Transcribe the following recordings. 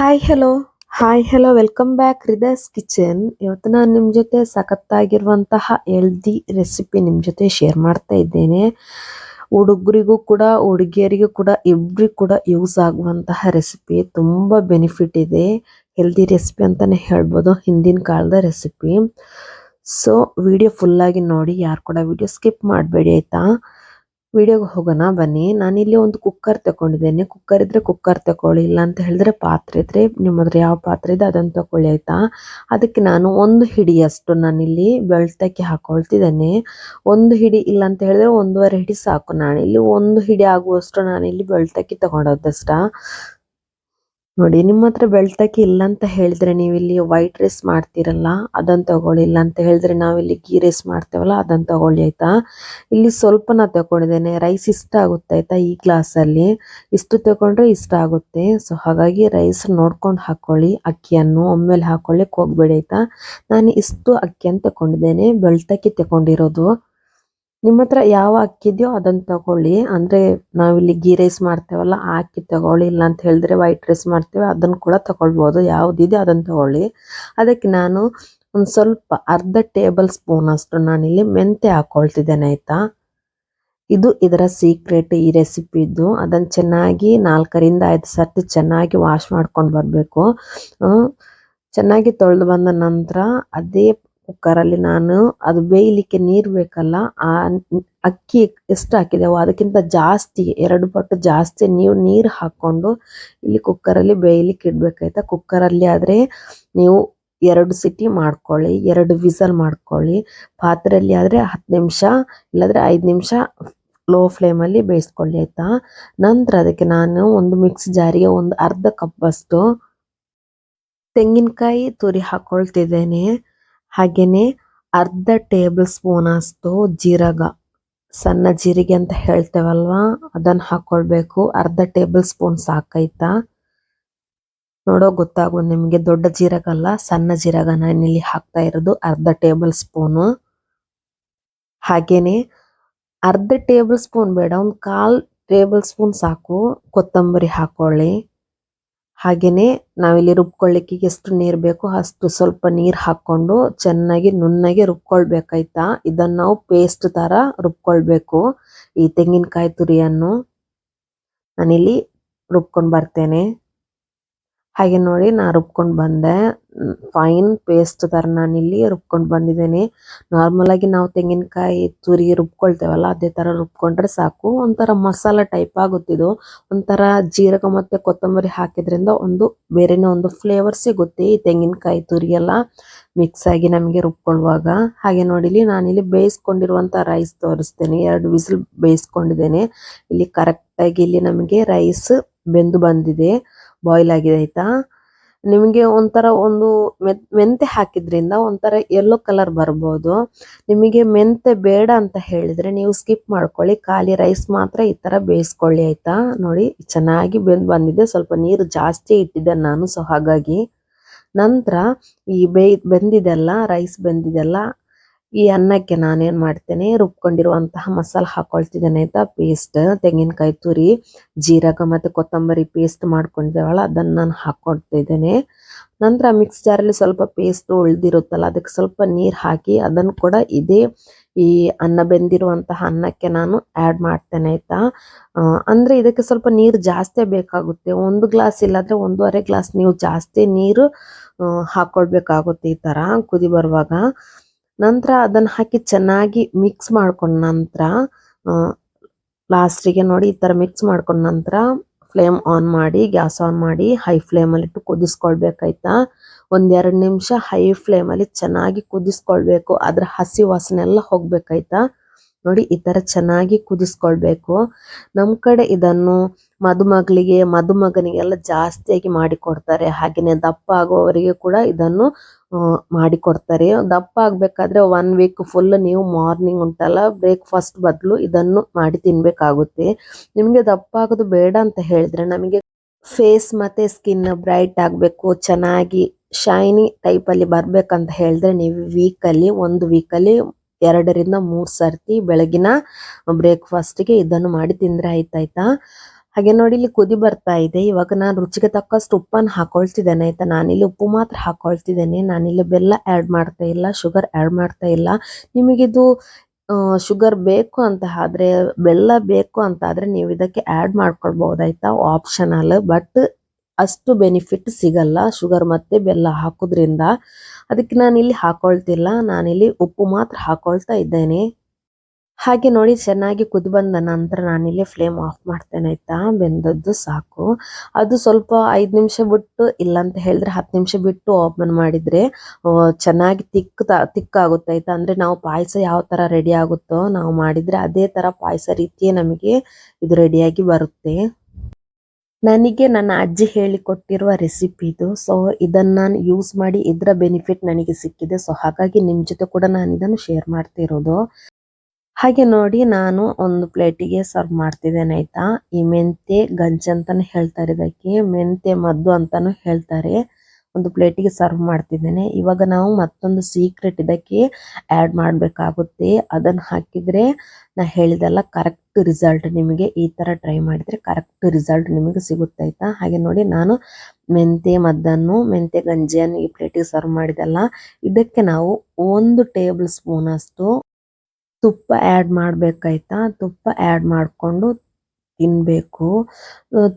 Hi hello hi hello welcome back Hrudayas kitchen ಇವತ್ತು ನಾನು ನಿಮ್ಮ ಜೊತೆ ಸಖತ್ತಾಗಿರುವಂತಹ ಹೆಲ್ದಿ ರೆಸಿಪಿ ನಿಮ್ಮ ಜೊತೆ ಶೇರ್ ಮಾಡ್ತಾ ಇದ್ದೇನೆ. ಹುಡುಗರಿಗೂ ಕೂಡ, ಹುಡುಗಿಯರಿಗೂ ಕೂಡ ಇಬ್ಬರಿಗೂ ಕೂಡ ಯೂಸ್ ಆಗುವಂತಹ ರೆಸಿಪಿ ತುಂಬ ಬೆನಿಫಿಟ್ ಇದೆ. ಹೆಲ್ದಿ ರೆಸಿಪಿ ಅಂತಾನೆ ಹೇಳ್ಬೋದು, ಹಿಂದಿನ ಕಾಲದ ರೆಸಿಪಿ ಸೊ ವಿಡಿಯೋ ಫುಲ್ ಆಗಿ ನೋಡಿ, ಯಾರು ಕೂಡ ವಿಡಿಯೋ ಸ್ಕಿಪ್ ಮಾಡಬೇಡಿ, ಆಯ್ತಾ? ವಿಡಿಯೋಗೆ ಹೋಗೋಣ, ಬನ್ನಿ. ನಾನಿಲ್ಲಿ ಒಂದು ಕುಕ್ಕರ್ ತಗೊಂಡಿದ್ದೇನೆ. ಕುಕ್ಕರ್ ಇದ್ರೆ ಕುಕ್ಕರ್ ತಗೊಳ್ಳಿ ಇಲ್ಲ ಅಂತ ಹೇಳಿದ್ರೆ ಪಾತ್ರೆ ಇದ್ರೆ ನಿಮ್ಮ ಹತ್ರ ಯಾವ ಪಾತ್ರೆ ಇದೆ ಅದನ್ನು ತಗೊಳ್ಳಿ, ಆಯ್ತಾ? ಅದಕ್ಕೆ ನಾನು ಒಂದು ಹಿಡಿಯಷ್ಟು ನಾನಿಲ್ಲಿ ಬೆಳ್ತಕ್ಕೆ ಹಾಕೊಳ್ತಿದ್ದೇನೆ. ಒಂದು ಹಿಡಿ ಇಲ್ಲ ಅಂತ ಹೇಳಿದ್ರೆ ಒಂದೂವರೆ ಹಿಡಿ ಸಾಕು. ನಾನಿಲ್ಲಿ ಒಂದು ಹಿಡಿ ಆಗುವಷ್ಟು ನಾನಿಲ್ಲಿ ಬೆಳ್ತಕ್ಕೆ ತಗೊಂಡದ್ದಷ್ಟ. ನೋಡಿ, ನಿಮ್ಮ ಹತ್ರ ಬೆಳ್ತಕ್ಕೆ ಇಲ್ಲ ಅಂತ ಹೇಳಿದ್ರೆ ನೀವು ಇಲ್ಲಿ ವೈಟ್ ರೈಸ್ ಮಾಡ್ತೀರಲ್ಲ ಅದನ್ನ ತಗೊಳ್ಳಿ. ಇಲ್ಲ ಅಂತ ಹೇಳಿದ್ರೆ ನಾವಿಲ್ಲಿ ಗೀ ರೈಸ್ ಮಾಡ್ತೇವಲ್ಲ ಅದನ್ನ ತಗೊಳ್ಳಿ, ಆಯ್ತಾ? ಇಲ್ಲಿ ಸ್ವಲ್ಪನ ತಗೊಂಡಿದ್ದೇನೆ. ರೈಸ್ ಇಷ್ಟ ಆಗುತ್ತೆ, ಆಯ್ತಾ, ಈ ಗ್ಲಾಸಲ್ಲಿ ಇಷ್ಟು ತಗೊಂಡ್ರೆ ಇಷ್ಟ ಆಗುತ್ತೆ. ಸೊ ಹಾಗಾಗಿ ರೈಸ್ ನೋಡ್ಕೊಂಡು ಹಾಕೊಳ್ಳಿ, ಅಕ್ಕಿಯನ್ನು ಒಮ್ಮೆಲೆ ಹಾಕೊಳ್ಳಿಕ್ಕೆ ಹೋಗ್ಬೇಡಿ, ಆಯ್ತಾ? ನಾನು ಇಷ್ಟು ಅಕ್ಕಿಯನ್ನು ತಗೊಂಡಿದ್ದೇನೆ, ಬೆಳ್ತಕ್ಕಿ ತಗೊಂಡಿರೋದು. ನಿಮ್ಮ ಹತ್ರ ಯಾವ ಅಕ್ಕಿ ಇದೆಯೋ ಅದನ್ನ ತಗೊಳ್ಳಿ. ಅಂದ್ರೆ ನಾವಿಲ್ಲಿ ಗೀ ರೈಸ್ ಮಾಡ್ತೇವಲ್ಲ, ಆ ಅಕ್ಕಿ ತಗೊಳ್ಳಿ. ಇಲ್ಲ ಅಂತ ಹೇಳಿದ್ರೆ ವೈಟ್ ರೈಸ್ ಮಾಡ್ತೇವೆ. ಅದನ್ನ ಕೂಡ ತಗೊಳ್ಬೋದು. ಯಾವ್ದಿದೆ ಅದನ್ನ ತಗೊಳ್ಳಿ. ಅದಕ್ಕೆ ನಾನು ಒಂದು ಸ್ವಲ್ಪ ಅರ್ಧ ಟೇಬಲ್ ಸ್ಪೂನ್ ಅಷ್ಟು ನಾನಿಲ್ಲಿ ಮೆಂತೆ ಹಾಕೊಳ್ತಿದ್ದೇನೆ, ಆಯ್ತಾ? ಇದು ಇದರ ಸೀಕ್ರೆಟ್ ಈ ರೆಸಿಪಿದು ಅದನ್ನ ಚೆನ್ನಾಗಿ ನಾಲ್ಕರಿಂದ ಐದು ಸರ್ತಿ ಚೆನ್ನಾಗಿ ವಾಶ್ ಮಾಡ್ಕೊಂಡು ಬರಬೇಕು. ಚೆನ್ನಾಗಿ ತೊಳೆದು ಬಂದ ನಂತರ ಅದೇ ಕುಕ್ಕರಲ್ಲಿ ನಾನು, ಅದು ಬೇಯಲಿಕ್ಕೆ ನೀರು ಬೇಕಲ್ಲ, ಆ ಅಕ್ಕಿ ಎಷ್ಟು ಹಾಕಿದೆವೋ ಅದಕ್ಕಿಂತ ಜಾಸ್ತಿ, ಎರಡು ಪಟ್ಟು ಜಾಸ್ತಿ ನೀವು ನೀರು ಹಾಕ್ಕೊಂಡು ಇಲ್ಲಿ ಕುಕ್ಕರಲ್ಲಿ ಬೇಯಲಿಕ್ಕೆ ಇಡಬೇಕಾಯ್ತಾ? ಕುಕ್ಕರಲ್ಲಿ ಆದರೆ ನೀವು ಎರಡು ಸಿಟಿ ಮಾಡ್ಕೊಳ್ಳಿ, ಎರಡು ವಿಸಲ್ ಮಾಡ್ಕೊಳ್ಳಿ, ಪಾತ್ರೆಯಲ್ಲಿ ಆದರೆ ಹತ್ತು ನಿಮಿಷ, ಇಲ್ಲಾಂದರೆ ಐದು ನಿಮಿಷ ಲೋ ಫ್ಲೇಮಲ್ಲಿ ಬೇಯಿಸ್ಕೊಳ್ಳಿ ಆಯಿತಾ? ನಂತರ ಅದಕ್ಕೆ ನಾನು ಒಂದು ಮಿಕ್ಸ್ ಜಾರಿಗೆ ಒಂದು ಅರ್ಧ ಕಪ್ಪಷ್ಟು ತೆಂಗಿನಕಾಯಿ ತುರಿ ಹಾಕೊಳ್ತಿದ್ದೇನೆ. ಹಾಗೇನೆ ಅರ್ಧ ಟೇಬಲ್ ಸ್ಪೂನ್ ಅಷ್ಟು ಜೀರಗ, ಸಣ್ಣ ಜೀರಿಗೆ ಅಂತ ಹೇಳ್ತೇವಲ್ವ? ಅದನ್ನ ಹಾಕೊಳ್ಬೇಕು. ಅರ್ಧ ಟೇಬಲ್ ಸ್ಪೂನ್ ಸಾಕಾಯ್ತಾ? ನೋಡೋ ಗೊತ್ತಾಗೋದು ನಿಮಗೆ. ದೊಡ್ಡ ಜೀರಗ ಅಲ್ಲ, ಸಣ್ಣ ಜೀರಗ ಇಲ್ಲಿ ಹಾಕ್ತಾ ಇರೋದು. ಅರ್ಧ ಟೇಬಲ್ ಸ್ಪೂನು. ಹಾಗೇನೆ ಅರ್ಧ ಟೇಬಲ್ ಸ್ಪೂನ್ ಬೇಡ, ಒಂದು ಕಾಲ್ ಟೇಬಲ್ ಸ್ಪೂನ್ ಸಾಕು. ಕೊತ್ತಂಬರಿ ಹಾಕೊಳ್ಳಿ. ಹಾಗೇನೆ ನಾವಿಲ್ಲಿ ರುಬ್ಕೊಳ್ಳಿಕ್ಕೆ ಎಷ್ಟು ನೀರು ಬೇಕೋ ಅಷ್ಟು ಸ್ವಲ್ಪ ನೀರು ಹಾಕ್ಕೊಂಡು ಚೆನ್ನಾಗಿ ನುಣ್ಣಗೆ ರುಬ್ಕೊಳ್ಬೇಕಾಯ್ತಾ? ಇದನ್ನು ನಾವು ಪೇಸ್ಟ್ ಥರ ರುಬ್ಕೊಳ್ಬೇಕು. ಈ ತೆಂಗಿನಕಾಯಿ ತುರಿಯನ್ನು ನಾನಿಲ್ಲಿ ರುಬ್ಕೊಂಡು ಬರ್ತೇನೆ. ಹಾಗೆ ನೋಡಿ ನಾ ರುಬ್ಕೊಂಡು ಬಂದೆ. ಫೈನ್ ಪೇಸ್ಟ್ ತರ ನಾನು ಇಲ್ಲಿ ರುಬ್ಕೊಂಡು ಬಂದಿದ್ದೇನೆ. ನಾರ್ಮಲ್ ಆಗಿ ನಾವು ತೆಂಗಿನಕಾಯಿ ತುರಿ ರುಬ್ಕೊಳ್ತೇವಲ್ಲ, ಅದೇ ತರ ರುಬ್ಕೊಂಡ್ರೆ ಸಾಕು. ಒಂಥರ ಮಸಾಲ ಟೈಪ್ ಆಗುತ್ತಿದ್ದು ಒಂಥರ ಜೀರಕ ಮತ್ತೆ ಕೊತ್ತಂಬರಿ ಹಾಕಿದ್ರಿಂದ ಒಂದು ಬೇರೆನೇ ಒಂದು ಫ್ಲೇವರ್ ಸಿಗುತ್ತೆ ಈ ತೆಂಗಿನಕಾಯಿ ತುರಿ ಎಲ್ಲ ಮಿಕ್ಸ್ ಆಗಿ ನಮಗೆ ರುಬ್ಕೊಳ್ಳುವಾಗ. ಹಾಗೆ ನೋಡಿಲಿ ನಾನಿಲ್ಲಿ ಬೇಯಿಸ್ಕೊಂಡಿರುವಂಥ ರೈಸ್ ತೋರಿಸ್ತೇನೆ. ಎರಡು ವಿಸಿಲ್ ಬೇಯಿಸ್ಕೊಂಡಿದ್ದೇನೆ. ಇಲ್ಲಿ ಕರೆಕ್ಟಾಗಿ ಇಲ್ಲಿ ನಮಗೆ ರೈಸ್ ಬೆಂದು ಬಂದಿದೆ. ಬಾಯ್ಲ್ ಆಗಿದೆ ಆಯ್ತಾ? ನಿಮಗೆ ಒಂಥರ ಒಂದು ಮೆಂತೆ ಹಾಕಿದ್ರಿಂದ ಒಂಥರ ಯೆಲ್ಲೋ ಕಲರ್ ಬರ್ಬೋದು. ನಿಮಗೆ ಮೆಂತೆ ಬೇಡ ಅಂತ ಹೇಳಿದ್ರೆ ನೀವು ಸ್ಕಿಪ್ ಮಾಡ್ಕೊಳ್ಳಿ. ಖಾಲಿ ರೈಸ್ ಮಾತ್ರ ಈ ಥರ ಬೇಯಿಸ್ಕೊಳ್ಳಿ ಆಯಿತಾ? ನೋಡಿ, ಚೆನ್ನಾಗಿ ಬೆಂದು ಬಂದಿದೆ. ಸ್ವಲ್ಪ ನೀರು ಜಾಸ್ತಿ ಇಟ್ಟಿದ್ದೆ ನಾನು, ಸೊ ಹಾಗಾಗಿ. ನಂತರ ಈ ಬೇಯ್ ಬೆಂದಿದೆಲ್ಲ ರೈಸ್ ಬೆಂದಿದೆಲ್ಲ ಈ ಅನ್ನಕ್ಕೆ ನಾನೇನು ಮಾಡ್ತೇನೆ, ರುಬ್ಕೊಂಡಿರುವಂತಹ ಮಸಾಲ ಹಾಕೊಳ್ತಿದ್ದೇನೆ ಆಯಿತಾ? ಪೇಸ್ಟ್ ತೆಂಗಿನಕಾಯಿ ತುರಿ, ಜೀರಕ ಮತ್ತು ಕೊತ್ತಂಬರಿ ಪೇಸ್ಟ್ ಮಾಡ್ಕೊಂಡಿದ್ದೇವಲ್ಲ, ಅದನ್ನು ನಾನು ಹಾಕ್ಕೊಳ್ತಿದ್ದೇನೆ ನಂತರ ಮಿಕ್ಸ್ ಜಾರಲ್ಲಿ ಸ್ವಲ್ಪ ಪೇಸ್ಟ್ ಉಳಿದಿರುತ್ತಲ್ಲ, ಅದಕ್ಕೆ ಸ್ವಲ್ಪ ನೀರು ಹಾಕಿ ಅದನ್ನು ಕೂಡ ಇದೇ ಈ ಅನ್ನ ಬೆಂದಿರುವಂತಹ ಅನ್ನಕ್ಕೆ ನಾನು ಆ್ಯಡ್ ಮಾಡ್ತೇನೆ ಆಯಿತಾ? ಅಂದರೆ ಇದಕ್ಕೆ ಸ್ವಲ್ಪ ನೀರು ಜಾಸ್ತಿ ಬೇಕಾಗುತ್ತೆ. ಒಂದು ಗ್ಲಾಸ್ ಇಲ್ಲಾಂದರೆ ಒಂದೂವರೆ ಗ್ಲಾಸ್ ನೀವು ಜಾಸ್ತಿ ನೀರು ಹಾಕ್ಕೊಳ್ಬೇಕಾಗುತ್ತೆ ಈ ಥರ ಕುದಿ ಬರುವಾಗ. ನಂತರ ಅದನ್ನು ಹಾಕಿ ಚೆನ್ನಾಗಿ ಮಿಕ್ಸ್ ಮಾಡ್ಕೊಂಡ ನಂತರ ಲಾಸ್ಟಿಗೆ ನೋಡಿ ಈ ಥರ ಮಿಕ್ಸ್ ಮಾಡ್ಕೊಂಡ ನಂತರ ಫ್ಲೇಮ್ ಆನ್ ಮಾಡಿ ಗ್ಯಾಸ್ ಆನ್ ಮಾಡಿ ಹೈ ಫ್ಲೇಮಲ್ಲಿ ಇಟ್ಟು ಕುದಿಸ್ಕೊಳ್ಬೇಕಾಯ್ತಾ? ಒಂದೆರಡು ನಿಮಿಷ ಹೈ ಫ್ಲೇಮಲ್ಲಿ ಚೆನ್ನಾಗಿ ಕುದಿಸ್ಕೊಳ್ಬೇಕು. ಅದರ ಹಸಿ ವಾಸನೆ ಎಲ್ಲ ಹೋಗ್ಬೇಕಾಯ್ತಾ? ನೋಡಿ, ಈ ಥರ ಚೆನ್ನಾಗಿ ಕುದಿಸ್ಕೊಳ್ಬೇಕು. ನಮ್ಮ ಕಡೆ ಇದನ್ನು ಮದುಮಗಳಿಗೆ, ಮದುಮಗನಿಗೆಲ್ಲ ಜಾಸ್ತಿಯಾಗಿ ಮಾಡಿಕೊಡ್ತಾರೆ. ಹಾಗೆಯೇ ದಪ್ಪ ಆಗುವವರಿಗೆ ಕೂಡ ಇದನ್ನು ಮಾಡಿಕೊಡ್ತಾರೆ. ದಪ್ಪ ಆಗಬೇಕಾದ್ರೆ ಒನ್ ವೀಕ್ ಫುಲ್ ನೀವು ಮಾರ್ನಿಂಗ್ ಉಂಟಲ್ಲ ಬ್ರೇಕ್ಫಾಸ್ಟ್ ಬದಲು ಇದನ್ನು ಮಾಡಿ ತಿನ್ನಬೇಕಾಗುತ್ತೆ ನಿಮಗೆ ದಪ್ಪ ಆಗೋದು ಬೇಡ ಅಂತ ಹೇಳಿದ್ರೆ ನಮಗೆ ಫೇಸ್ ಮತ್ತು ಸ್ಕಿನ್ ಬ್ರೈಟ್ ಆಗಬೇಕು, ಚೆನ್ನಾಗಿ ಶೈನಿ ಟೈಪಲ್ಲಿ ಬರಬೇಕಂತ ಹೇಳಿದ್ರೆ ನೀವು ವೀಕಲ್ಲಿ ಒಂದು ವೀಕಲ್ಲಿ ಎರಡರಿಂದ ಮೂರು ಸರ್ತಿ ಬೆಳಗಿನ ಬ್ರೇಕ್ಫಾಸ್ಟ್ಗೆ ಇದನ್ನು ಮಾಡಿ ತಿಂದರೆ ಆಯ್ತಾಯ್ತಾ? ಹಾಗೆ ನೋಡಿ, ಇಲ್ಲಿ ಕುದಿ ಬರ್ತಾ ಇದೆ. ಇವಾಗ ನಾನು ರುಚಿಗೆ ತಕ್ಕಷ್ಟು ಉಪ್ಪನ್ನು ಹಾಕೊಳ್ತಿದ್ದೇನೆ ಆಯ್ತಾ? ನಾನಿಲ್ಲಿ ಉಪ್ಪು ಮಾತ್ರ ಹಾಕೊಳ್ತಿದ್ದೇನೆ. ನಾನಿಲ್ಲಿ ಬೆಲ್ಲ ಆ್ಯಡ್ ಮಾಡ್ತಾ ಇಲ್ಲ ಶುಗರ್ ಆ್ಯಡ್ ಮಾಡ್ತಾ ಇಲ್ಲ. ನಿಮಗಿದು ಶುಗರ್ ಬೇಕು ಅಂತ ಆದ್ರೆ, ಬೆಲ್ಲ ಬೇಕು ಅಂತ ಆದರೆ ನೀವು ಇದಕ್ಕೆ ಆ್ಯಡ್ ಮಾಡ್ಕೊಳ್ಬೋದಾಯ್ತಾ? ಆಪ್ಷನಲ್ ಬಟ್ ಅಷ್ಟು ಬೆನಿಫಿಟ್ ಸಿಗಲ್ಲ. ಶುಗರ್ ಮತ್ತೆ ಬೆಲ್ಲ ಹಾಕೋದ್ರಿಂದ. ಅದಕ್ಕೆ ನಾನಿಲ್ಲಿ ಹಾಕೊಳ್ತಿಲ್ಲ. ನಾನಿಲ್ಲಿ ಉಪ್ಪು ಮಾತ್ರ ಹಾಕೊಳ್ತಾ ಇದ್ದೇನೆ. ಹಾಗೆ ನೋಡಿ ಚೆನ್ನಾಗಿ ಕುದಿ ಬಂದ ನಂತರ ನಾನಿಲ್ಲಿ ಫ್ಲೇಮ್ ಆಫ್ ಮಾಡ್ತೇನೆ ಆಯ್ತಾ? ಬೆಂದದ್ದು ಸಾಕು. ಅದು ಸ್ವಲ್ಪ ಐದು ನಿಮಿಷ ಬಿಟ್ಟು ಇಲ್ಲ ಅಂತ ಹೇಳಿದ್ರೆ ಹತ್ತು ನಿಮಿಷ ಬಿಟ್ಟು ಓಪನ್ ಮಾಡಿದ್ರೆ ಚೆನ್ನಾಗಿ ತಿಕ್ ತಿಕ್ಕಾಗುತ್ತೆ ಆಯ್ತಾ? ಅಂದ್ರೆ ನಾವು ಪಾಯಸ ಯಾವ ತರ ರೆಡಿ ಆಗುತ್ತೋ ನಾವು ಮಾಡಿದ್ರೆ ಅದೇ ತರ ಪಾಯಸ ರೀತಿಯೇ ನಮಗೆ ಇದು ರೆಡಿಯಾಗಿ ಬರುತ್ತೆ. ನನಗೆ ನನ್ನ ಅಜ್ಜಿ ಹೇಳಿಕೊಟ್ಟಿರುವ ರೆಸಿಪಿ ಇದು. ಸೊ ಇದನ್ನು ನಾನು ಯೂಸ್ ಮಾಡಿ ಇದರ ಬೆನಿಫಿಟ್ ನನಗೆ ಸಿಕ್ಕಿದೆ. ಸೊ ಹಾಗಾಗಿ ನಿಮ್ಮ ಜೊತೆ ಕೂಡ ನಾನು ಇದನ್ನು ಶೇರ್ ಮಾಡ್ತಿರೋದು ಹಾಗೆ ನೋಡಿ, ನಾನು ಒಂದು ಪ್ಲೇಟಿಗೆ ಸರ್ವ್ ಮಾಡ್ತಿದ್ದೇನೆ ಆಯ್ತಾ? ಈ ಮೆಂತೆ ಗಂಜಿ ಅಂತಾನೆ ಹೇಳ್ತಾರೆ ಇದಕ್ಕೆ. ಮೆಂತೆ ಮದ್ದು ಅಂತಾನು ಹೇಳ್ತಾರೆ. ಒಂದು ಪ್ಲೇಟಿಗೆ ಸರ್ವ್ ಮಾಡ್ತಿದ್ದೇನೆ. ಇವಾಗ ನಾವು ಮತ್ತೊಂದು ಸೀಕ್ರೆಟ್ ಇದಕ್ಕೆ ಆ್ಯಡ್ ಮಾಡಬೇಕಾಗುತ್ತೆ. ಅದನ್ನು ಹಾಕಿದ್ರೆ ನಾ ಹೇಳಿದೆಲ್ಲ ಕರೆಕ್ಟ್ ರಿಸಲ್ಟ್ ನಿಮಗೆ ಈ ಥರ ಟ್ರೈ ಮಾಡಿದರೆ ಕರೆಕ್ಟ್ ರಿಸಲ್ಟ್ ನಿಮಗೆ ಸಿಗುತ್ತೆ ಆಯ್ತಾ? ಹಾಗೆ ನೋಡಿ ನಾನು ಮೆಂತೆ ಮದ್ದನ್ನು ಮೆಂತೆ ಗಂಜಿಯನ್ನು ಈ ಪ್ಲೇಟಿಗೆ ಸರ್ವ್ ಮಾಡಿದೆಲ್ಲ. ಇದಕ್ಕೆ ನಾವು ಒಂದು ಟೇಬಲ್ ಸ್ಪೂನಷ್ಟು ತುಪ್ಪ ಆ್ಯಡ್ ಮಾಡಬೇಕಾಯ್ತಾ? ತುಪ್ಪ ಆ್ಯಡ್ ಮಾಡಿಕೊಂಡು ತಿನ್ನಬೇಕು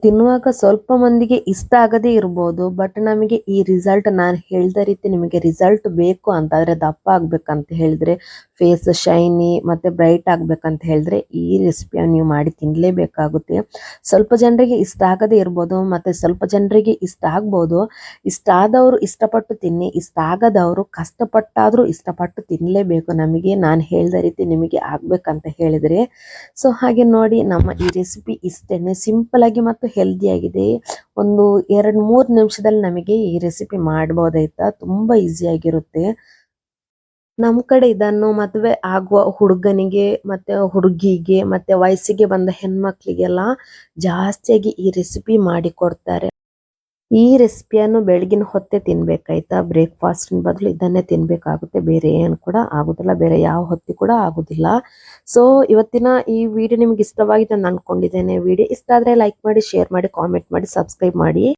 ತಿನ್ನುವಾಗ ಸ್ವಲ್ಪ ಮಂದಿಗೆ ಇಷ್ಟ ಆಗದೇ ಇರ್ಬೋದು ಬಟ್ ನಮಗೆ ಈ ರಿಸಲ್ಟ್ ನಾನು ಹೇಳಿದ ರೀತಿ ನಿಮಗೆ ರಿಸಲ್ಟ್ ಬೇಕು ಅಂತ ಆದರೆ ದಪ್ಪ ಆಗ್ಬೇಕಂತ ಹೇಳಿದ್ರೆ ಫೇಸ್ ಶೈನಿ ಮತ್ತೆ ಬ್ರೈಟ್ ಆಗ್ಬೇಕಂತ ಹೇಳಿದ್ರೆ ಈ ರೆಸಿಪಿಯನ್ನು ನೀವು ಮಾಡಿ ತಿನ್ನಲೇಬೇಕಾಗುತ್ತೆ ಸ್ವಲ್ಪ ಜನರಿಗೆ ಇಷ್ಟ ಆಗದೇ ಇರ್ಬೋದು, ಮತ್ತೆ ಸ್ವಲ್ಪ ಜನರಿಗೆ ಇಷ್ಟ ಆಗ್ಬೋದು. ಇಷ್ಟ ಆದವರು ಇಷ್ಟಪಟ್ಟು ತಿನ್ನಿ, ಇಷ್ಟ ಆಗದವರು ಕಷ್ಟಪಟ್ಟಾದರೂ ಇಷ್ಟಪಟ್ಟು ತಿನ್ನಲೇಬೇಕು ನಮಗೆ, ನಾನು ಹೇಳಿದ ರೀತಿ ನಿಮಗೆ ಆಗಬೇಕಂತ ಹೇಳಿದರೆ. ಸೊ ಹಾಗೆ ನೋಡಿ ನಮ್ಮ ಈ ರೆಸಿಪಿ ಇಷ್ಟೇನೆ. ಸಿಂಪಲ್ ಆಗಿ ಮತ್ತು ಹೆಲ್ದಿ ಆಗಿದೆ. ಒಂದು ಎರಡು ಮೂರು ನಿಮಿಷದಲ್ಲಿ ನಮಗೆ ಈ ರೆಸಿಪಿ ಮಾಡ್ಬೋದಾಯ್ತಾ? ತುಂಬಾ ಈಸಿ ಆಗಿರುತ್ತೆ. ನಮ್ಮ ಕಡೆ ಇದನ್ನು ಮದುವೆ ಆಗುವ ಹುಡುಗನಿಗೆ ಮತ್ತೆ ಹುಡುಗಿಗೆ ಮತ್ತೆ ವಯಸ್ಸಿಗೆ ಬಂದ ಹೆಣ್ಮಕ್ಳಿಗೆಲ್ಲ ಜಾಸ್ತಿಯಾಗಿ ಈ ರೆಸಿಪಿ ಮಾಡಿ ಕೊಡ್ತಾರೆ. ಈ ರೆಸಿಪಿಯನ್ನು ಬೆಳಗಿನ ಹೊತ್ತೇ ತಿನ್ಬೇಕಾಯ್ತಾ? ಬ್ರೇಕ್ಫಾಸ್ಟಿನ ಬದಲು ಇದನ್ನೇ ತಿನ್ಬೇಕಾಗುತ್ತೆ. ಬೇರೆ ಏನು ಕೂಡ ಆಗುದಿಲ್ಲ. ಬೇರೆ ಯಾವ ಹೊತ್ತಿ ಕೂಡ ಆಗುದಿಲ್ಲ. ಸೊ ಇವತ್ತಿನ ಈ ವಿಡಿಯೋ ನಿಮ್ಗೆ ಇಷ್ಟವಾಗಿದೆ ಅಂತ ಅನ್ಕೊಂಡಿದ್ದೇನೆ. ವಿಡಿಯೋ ಇಷ್ಟ ಆದ್ರೆ ಲೈಕ್ ಮಾಡಿ ಶೇರ್ ಮಾಡಿ ಕಾಮೆಂಟ್ ಮಾಡಿ ಸಬ್ಸ್ಕ್ರೈಬ್ ಮಾಡಿ.